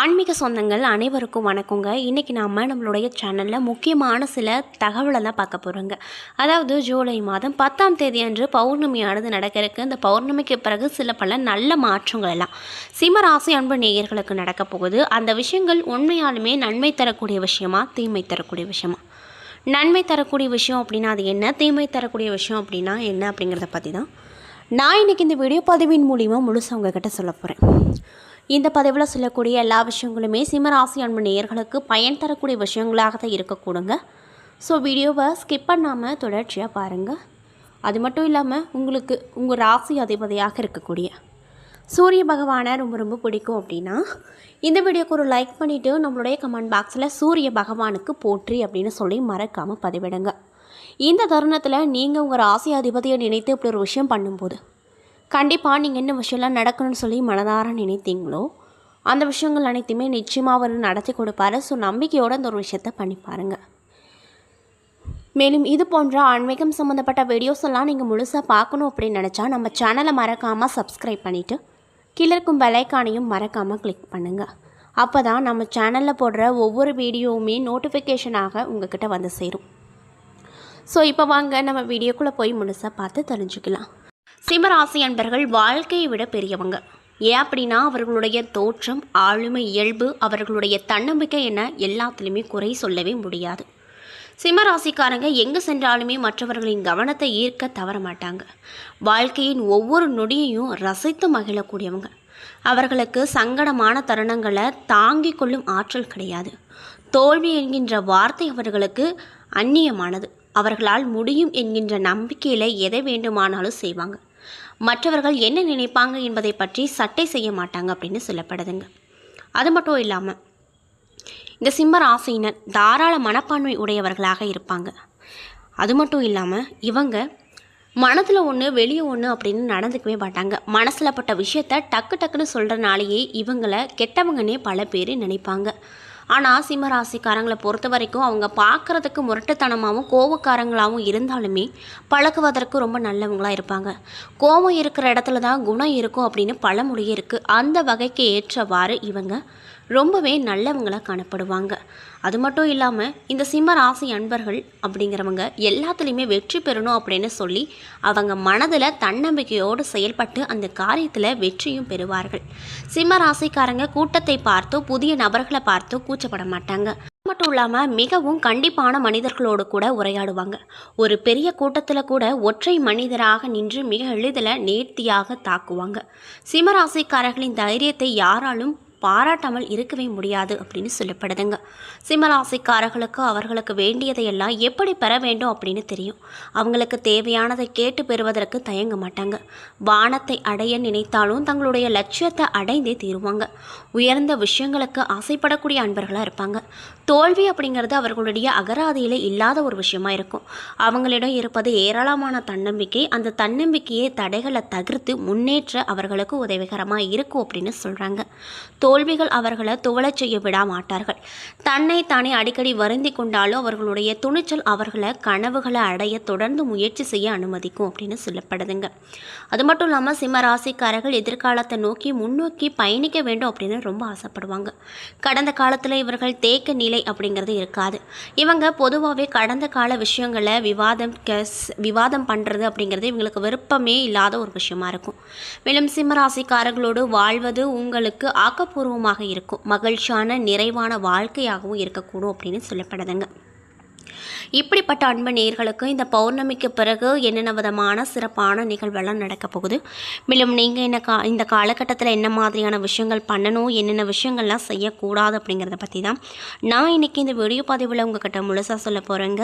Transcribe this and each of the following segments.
ஆன்மீக சொந்தங்கள் அனைவருக்கும் வணக்கங்க. இன்றைக்கி நாம் நம்மளுடைய சேனலில் முக்கியமான சில தகவலை தான் பார்க்க போகிறோங்க அதாவது ஜூலை மாதம் பத்தாம் தேதி அன்று பௌர்ணமியானது நடக்கிறதுக்கு இந்த பௌர்ணமிக்கு பிறகு சில பல நல்ல மாற்றங்கள் எல்லாம் சிம்மராசி அன்பு நேயர்களுக்கு நடக்க போகுது. அந்த விஷயங்கள் உண்மையாலுமே நன்மை தரக்கூடிய விஷயமா தீமை தரக்கூடிய விஷயமா? நன்மை தரக்கூடிய விஷயம் அப்படின்னா அது என்ன? தீமை தரக்கூடிய விஷயம் அப்படின்னா என்ன அப்படிங்கிறத பற்றி தான் நான் இன்றைக்கி இந்த வீடியோ பதிவின் மூலிமா முழுசாக உங்ககிட்ட சொல்ல போகிறேன் இந்த பதிவில் சொல்லக்கூடிய எல்லா விஷயங்களுமே சிம்மராசி அன்பு நேயர்களுக்கு பயன் தரக்கூடிய விஷயங்களாக தான் இருக்கக்கூடுங்க. ஸோ வீடியோவை ஸ்கிப் பண்ணாமல் தொடர்ச்சியாக பாருங்கள் அது மட்டும் இல்லாமல் உங்களுக்கு உங்கள் ராசி அதிபதியாக இருக்கக்கூடிய சூரிய பகவானை ரொம்ப ரொம்ப பிடிக்கும் அப்படின்னா இந்த வீடியோக்கு ஒரு லைக் பண்ணிவிட்டு நம்மளுடைய கமெண்ட் பாக்ஸில் சூரிய பகவானுக்கு போற்றி அப்படின்னு சொல்லி மறக்காமல் பதிவிடுங்க. இந்த தருணத்தில் நீங்கள் உங்கள் ராசி அதிபதியை நினைத்து இப்படி ஒரு விஷயம் பண்ணும்போது கண்டிப்பாக நீங்கள் என்ன விஷயம்லாம் நடக்கணும்னு சொல்லி மனதார நினைத்தீங்களோ அந்த விஷயங்கள் அனைத்துமே நிச்சயமாக அவர் நடத்தி கொடுப்பாரு. ஸோ நம்பிக்கையோடு அந்த ஒரு விஷயத்த பண்ணி பாருங்கள் மேலும் இது போன்ற ஆன்மீகம் சம்மந்தப்பட்ட வீடியோஸ் எல்லாம் நீங்கள் முழுசாக பார்க்கணும் அப்படின்னு நினச்சா நம்ம சேனலை மறக்காமல் சப்ஸ்கிரைப் பண்ணிவிட்டு கீழே இருக்கும் பெலைக்கானையும் மறக்காமல் கிளிக் பண்ணுங்கள் அப்போ தான் நம்ம சேனலில் போடுற ஒவ்வொரு வீடியோவுமே நோட்டிஃபிகேஷனாக உங்ககிட்ட வந்து சேரும். ஸோ இப்போ வாங்க நம்ம வீடியோக்குள்ளே போய் முழுசாக பார்த்து தெரிஞ்சுக்கலாம். சிம்மராசி அன்பர்கள் வாழ்க்கையை விட பெரியவங்க. ஏன் அப்படின்னா அவர்களுடைய தோற்றம் ஆளுமை இயல்பு அவர்களுடைய தன்னம்பிக்கை என எல்லாத்துலேயுமே குறை சொல்லவே முடியாது. சிம்மராசிக்காரங்க எங்கே சென்றாலுமே மற்றவர்களின் கவனத்தை ஈர்க்க தவற மாட்டாங்க. வாழ்க்கையின் ஒவ்வொரு நொடியையும் ரசித்து மகிழக்கூடியவங்க. அவர்களுக்கு சங்கடமான தருணங்களை தாங்கிக் கொள்ளும் ஆற்றல் கிடையாது. தோல்வி என்கின்ற வார்த்தை அவர்களுக்கு அந்நியமானது. அவர்களால் முடியும் என்கின்ற நம்பிக்கையில் எதை வேண்டுமானாலும் செய்வாங்க. மற்றவர்கள் என்ன நினைப்பாங்க என்பதை பற்றி சட்டை செய்ய மாட்டாங்க அப்படின்னு சொல்லப்படுதுங்க. அது மட்டும் இல்லாமல் இந்த சிம்ம ராசியினர் தாராள மனப்பான்மை உடையவர்களாக இருப்பாங்க. அது மட்டும் இல்லாமல் இவங்க மனதில் ஒன்று வெளியே ஒன்று அப்படின்னு நடந்துக்கவே மாட்டாங்க. மனசில் பட்ட விஷயத்த டக்கு டக்குன்னு சொல்கிறனாலேயே இவங்களை கெட்டவங்கன்னே பல பேர் நினைப்பாங்க. ஆனால் சிம்மராசிக்காரங்களை பொறுத்த வரைக்கும் அவங்க பார்க்குறதுக்கு முரட்டுத்தனமாகவும் கோவக்காரங்களாகவும் இருந்தாலுமே பழகுவதற்கு ரொம்ப நல்லவங்களாக இருப்பாங்க. கோபம் இருக்கிற இடத்துல தான் குணம் இருக்கும் அப்படின்னு பழமொழி இருக்குது அந்த வகைக்கு ஏற்றவாறு இவங்க ரொம்பவே நல்லவங்களாக காணப்படுவாங்க. அது மட்டும் இல்லாமல் இந்த சிம்ம ராசி அன்பர்கள் அப்படிங்கிறவங்க எல்லாத்துலேயுமே வெற்றி பெறணும் அப்படின்னு சொல்லி அவங்க மனதில் தன்னம்பிக்கையோடு செயல்பட்டு அந்த காரியத்தில் வெற்றியும் பெறுவார்கள். சிம்ம ராசிக்காரங்க கூட்டத்தை பார்த்தோ புதிய நபர்களை பார்த்தோ கூச்சப்பட மாட்டாங்க. அது மட்டும் இல்லாமல் மிகவும் கண்டிப்பான மனிதர்களோடு கூட உரையாடுவாங்க. ஒரு பெரிய கூட்டத்தில் கூட ஒற்றை மனிதராக நின்று மிக எளிதில் நேர்த்தியாக தாக்குவாங்க. சிம்மராசிக்காரர்களின் தைரியத்தை யாராலும் பாராட்டாமல் இருக்கவே முடியாது அப்படின்னு சொல்லப்படுதுங்க. சிம்மராசிக்காரர்களுக்கு அவர்களுக்கு வேண்டியதையெல்லாம் எப்படி பெற வேண்டும் அப்படின்னு தெரியும். அவங்களுக்கு தேவையானதை கேட்டு பெறுவதற்கு தயங்க மாட்டாங்க. வானத்தை அடைய நினைத்தாலும் தங்களுடைய லட்சியத்தை அடைந்தே தீருவாங்க. உயர்ந்த விஷயங்களுக்கு ஆசைப்படக்கூடிய அன்பர்களாக இருப்பாங்க. தோல்வி அப்படிங்கிறது அவர்களுடைய அகராதியில் இல்லாத ஒரு விஷயமா இருக்கும். அவங்களிடம் இருப்பது ஏராளமான தன்னம்பிக்கை அந்த தன்னம்பிக்கையை தடைகளை தவிர்த்து முன்னேற்ற அவர்களுக்கு உதவிகரமாக இருக்கும் அப்படின்னு சொல்கிறாங்க தோல்விகள் அவர்களை துவளச் செய்ய விட மாட்டார்கள் தன்னை தானே அடிக்கடி வருந்தி கொண்டாலும் அவர்களுடைய துணிச்சல் அவர்களை கனவுகளை அடைய தொடர்ந்து முயற்சி செய்ய அனுமதிக்கும் அப்படின்னு சொல்லப்படுதுங்க. அது மட்டும் இல்லாமல் சிம்ம ராசிக்காரர்கள் எதிர்காலத்தை நோக்கி முன்னோக்கி பயணிக்க வேண்டும் அப்படின்னு ரொம்ப ஆசைப்படுவாங்க. கடந்த காலத்தில் இவர்கள் தேக்க நிலை அப்படிங்கிறது இருக்காது. இவங்க பொதுவாகவே கடந்த கால விஷயங்களை விவாதம் விவாதம் பண்ணுறது அப்படிங்கிறது இவங்களுக்கு விருப்பமே இல்லாத ஒரு விஷயமா இருக்கும். மேலும் சிம்மராசிக்காரர்களோடு வாழ்வது உங்களுக்கு ஆக்கப்பூர்வமாக இருக்கும். மகிழ்ச்சியான நிறைவான வாழ்க்கையாகவும் இருக்கக்கூடும் அப்படின்னு சொல்லப்படுதுங்க. இப்படிப்பட்ட அன்பு நேர்களுக்கு இந்த பௌர்ணமிக்கு பிறகு என்னென்ன விதமான சிறப்பான நிகழ்வெல்லாம் நடக்க போகுது? மேலும் நீங்கள் என்ன கா இந்த காலகட்டத்தில் என்ன மாதிரியான விஷயங்கள் பண்ணணும் என்னென்ன விஷயங்கள்லாம் செய்யக்கூடாது அப்படிங்கிறத பற்றி தான் நான் இன்றைக்கி இந்த வீடியோ பதிவில் உங்ககிட்ட முழுசாக சொல்ல போகிறேங்க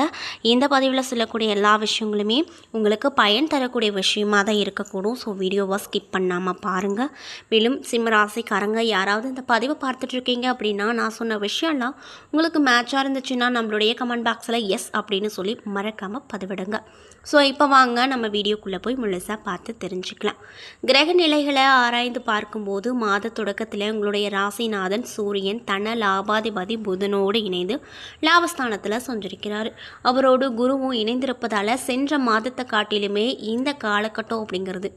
இந்த பதிவில் சொல்லக்கூடிய எல்லா விஷயங்களுமே உங்களுக்கு பயன் தரக்கூடிய விஷயமாக தான் இருக்கக்கூடும். ஸோ வீடியோவை ஸ்கிப் பண்ணாமல் பாருங்கள் மேலும் சிம்மராசிக்காரங்க யாராவது இந்த பதிவை பார்த்துட்ருக்கீங்க அப்படின்னா நான் சொன்ன விஷயம்லாம் உங்களுக்கு மேட்சாக இருந்துச்சுன்னா நம்மளுடைய கமெண்ட் பாக்ஸ் பாக்ஸில் எஸ் அப்படின்னு சொல்லி மறக்காமல் பதிவிடுங்க. ஸோ இப்போ வாங்க நம்ம வீடியோக்குள்ளே போய் முழுசாக பார்த்து தெரிஞ்சுக்கலாம். கிரக நிலைகளை ஆராய்ந்து பார்க்கும்போது மாத தொடக்கத்தில் உங்களுடைய ராசிநாதன் சூரியன் தன லாபாதிபதி புதனோடு இணைந்து லாபஸ்தானத்தில் சஞ்சரிக்கிறார். அவரோடு குருவும் இணைந்திருப்பதால் சென்ற மாதத்தை காட்டிலுமே இந்த காலகட்டம் அப்படிங்கிறது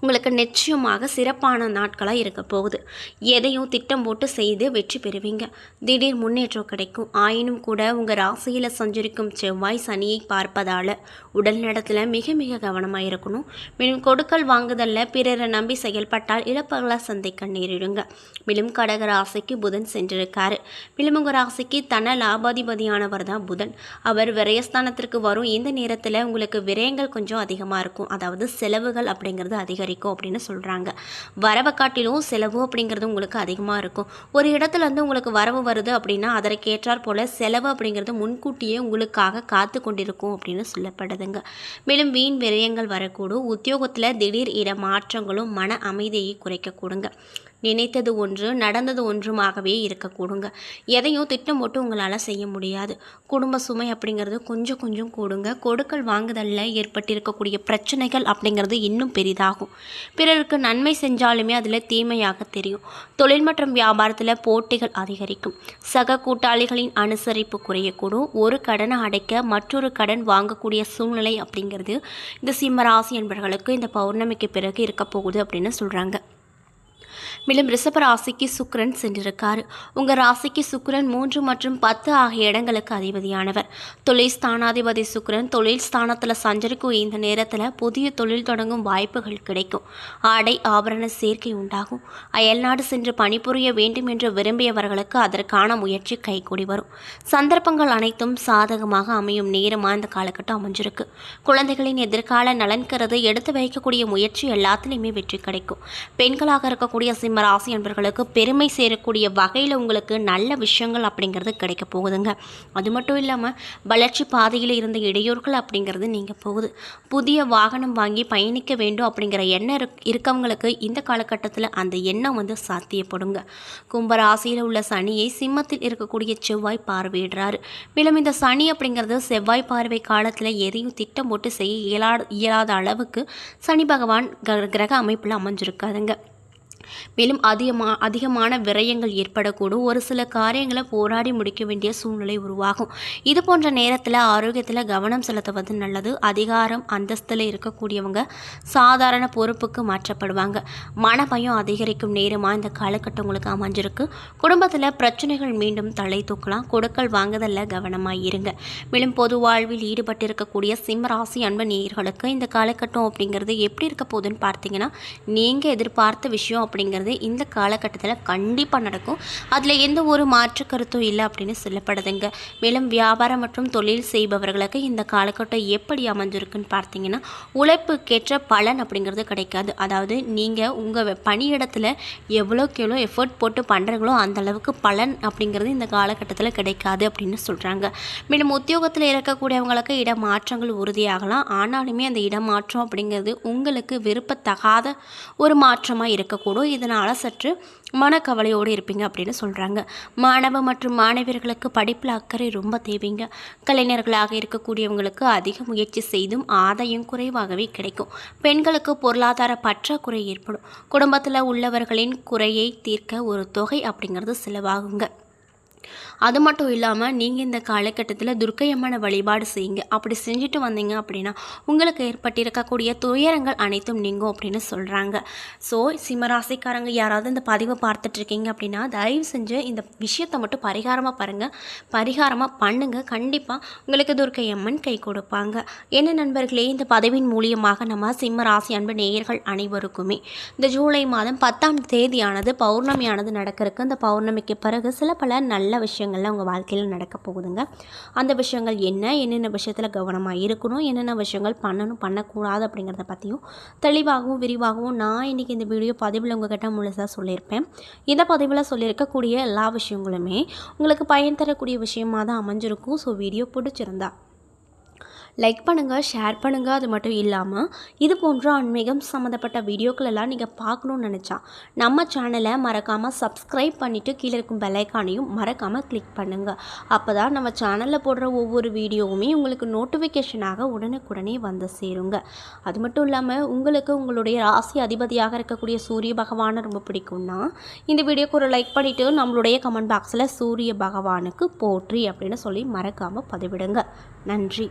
உங்களுக்கு நிச்சயமாக சிறப்பான நாட்களாக இருக்க போகுது. எதையும் திட்டம் போட்டு செய்து வெற்றி பெறுவீங்க. திடீர் முன்னேற்றம் கிடைக்கும். ஆயினும் கூட உங்கள் ராசியில் சஞ்சரிக்கும் செவ்வாய் சனியை பார்ப்பதால் உடல் நடத்தில் மிக மிக கவனமாக இருக்கணும். மேலும் கொடுக்கல் வாங்குதலில் பிறரை நம்பி செயல்பட்டால் இழப்புகளை சந்திக்க நேரிடுங்க மேலும் கடக ராசிக்கு புதன் சென்றிருக்காரு. மேலும் உங்கள் ராசிக்கு தன லாபாதிபதியானவர் தான் புதன். அவர் விரயஸ்தானத்திற்கு வரும். இந்த நேரத்தில் உங்களுக்கு விரயங்கள் கொஞ்சம் அதிகமாக இருக்கும். அதாவது செலவுகள் அப்படிங்கிறது அதிகரிக்கும் அப்படின்னு சொல்கிறாங்க வரவை காட்டிலும் செலவு அப்படிங்கிறது உங்களுக்கு அதிகமாக இருக்கும். ஒரு இடத்துல இருந்து உங்களுக்கு வரவு வருது அப்படின்னா அதற்கேற்றாற் போல் செலவு அப்படிங்கிறது முன்கூட்டியே உங்களுக்காக காத்து கொண்டிருக்கும் அப்படின்னு சொல்லப்படுதுங்க. மேலும் வீண் விரயங்கள் வரக்கூடும். உத்தியோகத்தில் திடீர் இட மாற்றங்களும் மன அமைதியை குறைக்கக்கூடுங்க. நினைத்தது ஒன்று நடந்தது ஒன்றுமாகவே இருக்கக்கூடுங்க. எதையும் திட்டம் போட்டு உங்களால் செய்ய முடியாது. குடும்ப சுமை அப்படிங்கிறது கொஞ்சம் கொஞ்சம் கூடுங்க. கொடுக்கல் வாங்குதலில் ஏற்பட்டிருக்கக்கூடிய பிரச்சனைகள் அப்படிங்கிறது இன்னும் பெரிதாகும். பிறருக்கு நன்மை செஞ்சாலுமே அதில் தீமையாக தெரியும். தொழில் மற்றும் வியாபாரத்தில் போட்டிகள் அதிகரிக்கும். சக கூட்டாளிகளின் அனுசரிப்பு குறையக்கூடும். ஒரு கடனை அடைக்க மற்றொரு கடன் வாங்கக்கூடிய சூழ்நிலை அப்படிங்கிறது இந்த சிம்மராசி என்பவர்களுக்கு இந்த பௌர்ணமிக்கு பிறகு இருக்க போகுது அப்படின்னு சொல்கிறாங்க மேலும் ரிஷப ராசிக்கு சுக்கிரன் சென்றிருக்காரு. உங்கள் ராசிக்கு சுக்ரன் மூன்று மற்றும் பத்து ஆகிய இடங்களுக்கு அதிபதியானவர். தொழில் ஸ்தானாதிபதி சுக்கிரன் தொழில் ஸ்தானத்தில் சஞ்சரிக்கும் இந்த நேரத்தில் புதிய தொழில் தொடங்கும் வாய்ப்புகள் கிடைக்கும். ஆடை ஆபரண சேர்க்கை உண்டாகும். அயல்நாடு சென்று பணிபுரிய வேண்டும் என்று விரும்பியவர்களுக்கு அதற்கான முயற்சி கைகூடி வரும். சந்தர்ப்பங்கள் அனைத்தும் சாதகமாக அமையும் நேரமாக இந்த காலகட்டம் அமைஞ்சிருக்கு. குழந்தைகளின் எதிர்கால நலன் கருது எடுத்து வைக்கக்கூடிய முயற்சி எல்லாத்துலேயுமே வெற்றி கிடைக்கும். பெண்களாக இருக்கக்கூடிய சிம்ம ராசி என்பவர்களுக்கு பெருமை சேரக்கூடிய வகையில் உங்களுக்கு நல்ல விஷயங்கள் அப்படிங்கிறது கிடைக்க போகுதுங்க. அது மட்டும் இல்லாமல் வளர்ச்சி பாதையில் இருந்த இடையூறுகள் அப்படிங்கிறது நீங்கள் போகுது. புதிய வாகனம் வாங்கி பயணிக்க வேண்டும் அப்படிங்கிற எண்ணம் இருக்கவங்களுக்கு இந்த காலகட்டத்தில் அந்த எண்ணம் வந்து சாத்தியப்படுங்க. கும்பராசியில் உள்ள சனியை சிம்மத்தில் இருக்கக்கூடிய செவ்வாய் பார்வையிடுறாரு. மேலும் இந்த சனி அப்படிங்கிறது செவ்வாய் பார்வை காலத்தில் எதையும் திட்டம் போட்டு செய்ய இயலா இயலாத அளவுக்கு சனி பகவான் கிரக அமைப்பில் அமைஞ்சிருக்காதுங்க மேலும் அதிகமா அதிகமான விரயங்கள் ஏற்படக்கூடும். ஒரு சில காரியங்களை போராடி முடிக்க வேண்டிய சூழ்நிலை உருவாகும். இது போன்ற நேரத்தில் ஆரோக்கியத்தில் கவனம் செலுத்துவது நல்லது. அதிகாரம் அந்தஸ்தில் இருக்கக்கூடியவங்க சாதாரண பொறுப்புக்கு மாற்றப்படுவாங்க. மனபயம் அதிகரிக்கும் நேரமாக இந்த காலகட்டம் உங்களுக்கு அமைஞ்சிருக்கு. குடும்பத்தில் பிரச்சனைகள் மீண்டும் தலை தூக்கலாம். கொடுக்கல் வாங்குதலில் கவனமாக இருங்க. மேலும் பொது வாழ்வில் ஈடுபட்டிருக்கக்கூடிய சிம்ம ராசி அன்பு நேயர்களுக்கு இந்த காலகட்டம் அப்படிங்கிறது எப்படி இருக்க போகுதுன்னு பார்த்தீங்கன்னா நீங்கள் எதிர்பார்த்த விஷயம் அப்படிங்கிறது இந்த காலகட்டத்தில் கண்டிப்பாக நடக்கும். அதில் எந்த ஒரு மாற்று கருத்தும் இல்லை அப்படின்னு சொல்லப்படுதுங்க. மேலும் வியாபாரம் மற்றும் தொழில் செய்பவர்களுக்கு இந்த காலகட்டம் எப்படி அமைஞ்சிருக்குன்னு பார்த்தீங்கன்னா உழைப்புக்கேற்ற பலன் அப்படிங்கிறது கிடைக்காது. அதாவது நீங்கள் உங்கள் பணியிடத்தில் எவ்வளோக்கு எவ்வளோ எஃபர்ட் போட்டு பண்ணுறீங்களோ அந்த அளவுக்கு பலன் அப்படிங்கிறது இந்த காலகட்டத்தில் கிடைக்காது அப்படின்னு சொல்கிறாங்க மேலும் உத்தியோகத்தில் இருக்கக்கூடியவங்களுக்கு இடமாற்றங்கள் உறுதியாகலாம். ஆனாலுமே அந்த இடமாற்றம் அப்படிங்கிறது உங்களுக்கு விருப்பத்தகாத ஒரு மாற்றமாக இருக்கக்கூடும். இதனால் சற்று மனக்கவலையோடு இருப்பீங்க அப்படின்னு சொல்கிறாங்க மாணவ மற்றும் மாணவியர்களுக்கு படிப்பில் அக்கறை ரொம்ப தேவைங்க. கலைஞர்களாக இருக்கக்கூடியவங்களுக்கு அதிக முயற்சி செய்தும் ஆதாயம் குறைவாகவே கிடைக்கும். பெண்களுக்கு பொருளாதார பற்றாக்குறை ஏற்படும். குடும்பத்தில் உள்ளவர்களின் குறையை தீர்க்க ஒரு தொகை அப்படிங்கிறது செலவாகுங்க. அது மட்டும் இல்லாமல் நீங்கள் இந்த காலகட்டத்தில் துர்க்கையம்மனை வழிபாடு செய்யுங்க. அப்படி செஞ்சுட்டு வந்தீங்க அப்படின்னா உங்களுக்கு ஏற்பட்டிருக்கக்கூடிய துயரங்கள் அனைத்தும் நீங்கும் அப்படின்னு சொல்கிறாங்க ஸோ சிம்மராசிக்காரங்க யாராவது இந்த பதிவை பார்த்துட்ருக்கீங்க அப்படின்னா தயவு செஞ்சு இந்த விஷயத்தை மட்டும் பரிகாரமாக பாருங்கள் பரிகாரமாக பண்ணுங்கள் கண்டிப்பாக உங்களுக்கு துர்க்கையம்மன் கை கொடுப்பாங்க. என்ன நண்பர்களே இந்த பதவியின் மூலியமாக நம்ம சிம்ம ராசி அன்பு நேயர்கள் அனைவருக்குமே இந்த ஜூலை மாதம் பத்தாம் தேதியானது பௌர்ணமியானது நடக்கிறதுக்கு இந்த பௌர்ணமிக்கு பிறகு சில பல நல்ல விஷயங்கள்லாம் உங்கள் வாழ்க்கையில் நடக்க போகுதுங்க. அந்த விஷயங்கள் என்ன? என்னென்ன விஷயத்தில் கவனமாக இருக்கணும்? என்னென்ன விஷயங்கள் பண்ணணும்? பண்ணக்கூடாது அப்படிங்கிறத பற்றியும் தெளிவாகவும் விரிவாகவும் நான் இன்றைக்கி இந்த வீடியோ பதிவில் உங்கள்கிட்ட முழுசாக சொல்லியிருப்பேன். இந்த பதிவில் சொல்லியிருக்கக்கூடிய எல்லா விஷயங்களுமே உங்களுக்கு பயன் தரக்கூடிய விஷயமாக தான் அமைஞ்சிருக்கும். ஸோ வீடியோ பிடிச்சிருந்தா லைக் பண்ணுங்கள் ஷேர் பண்ணுங்கள் அது மட்டும் இல்லாமல் இது போன்ற ஆன்மீகம் சம்மந்தப்பட்ட வீடியோக்களெல்லாம் நீங்கள் பார்க்கணுன்னு நினச்சா நம்ம சேனலை மறக்காமல் சப்ஸ்கிரைப் பண்ணிவிட்டு கீழே இருக்கும் பெல்லைக்கானையும் மறக்காமல் கிளிக் பண்ணுங்கள் அப்போ தான் நம்ம சேனலில் போடுற ஒவ்வொரு வீடியோவுமே உங்களுக்கு நோட்டிஃபிகேஷனாக உடனுக்குடனே வந்து சேருங்க. அது மட்டும் இல்லாமல் உங்களுக்கு உங்களுடைய ராசி அதிபதியாக இருக்கக்கூடிய சூரிய பகவானை ரொம்ப பிடிக்கும்னா இந்த வீடியோக்கு ஒரு லைக் பண்ணிவிட்டு நம்மளுடைய கமெண்ட் பாக்ஸில் சூரிய பகவானுக்கு போற்றி அப்படின்னு சொல்லி மறக்காமல் பதிவிடுங்க. நன்றி.